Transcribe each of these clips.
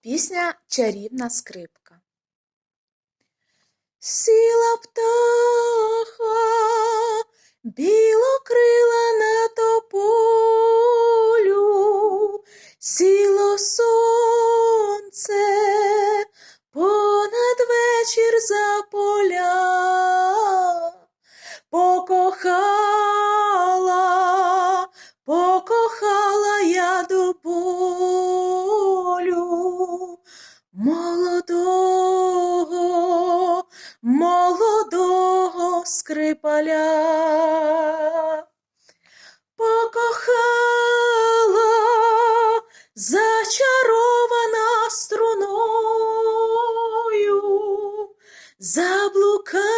Пісня Чарівна скрипка. Сіла птаха, білокрила на тополю, сіло сонце понад вечір за поля, покохала, молодого, молодого скрипаля. Покохала, зачарована струною, заблукала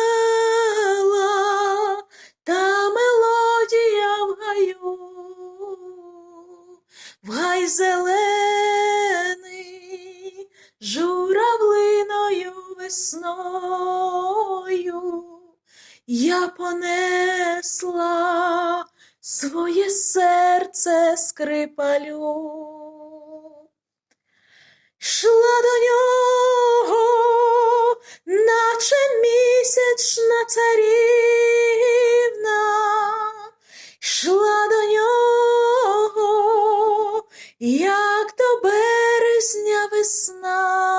та мелодія в гаю, в гай зелений, весною я понесла своє серце скрипалю. Шла до нього, наче місячна царівна, йшла до нього, як до березня весна,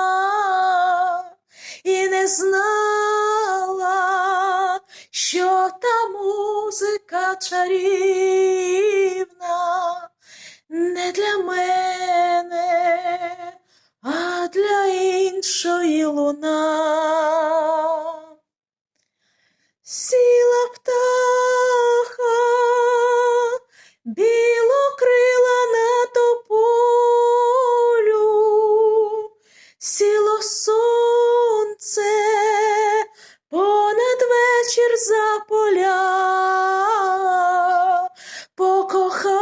знала, що та музика чарівна не для мене, а для іншої луна. Сіла птаха, білокрила на тополю, сіло сонце понад вечір за поля, покохала,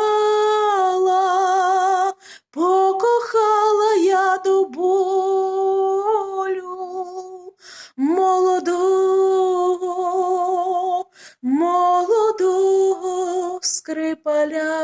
покохала я до болю молодого, молодого скрипаля.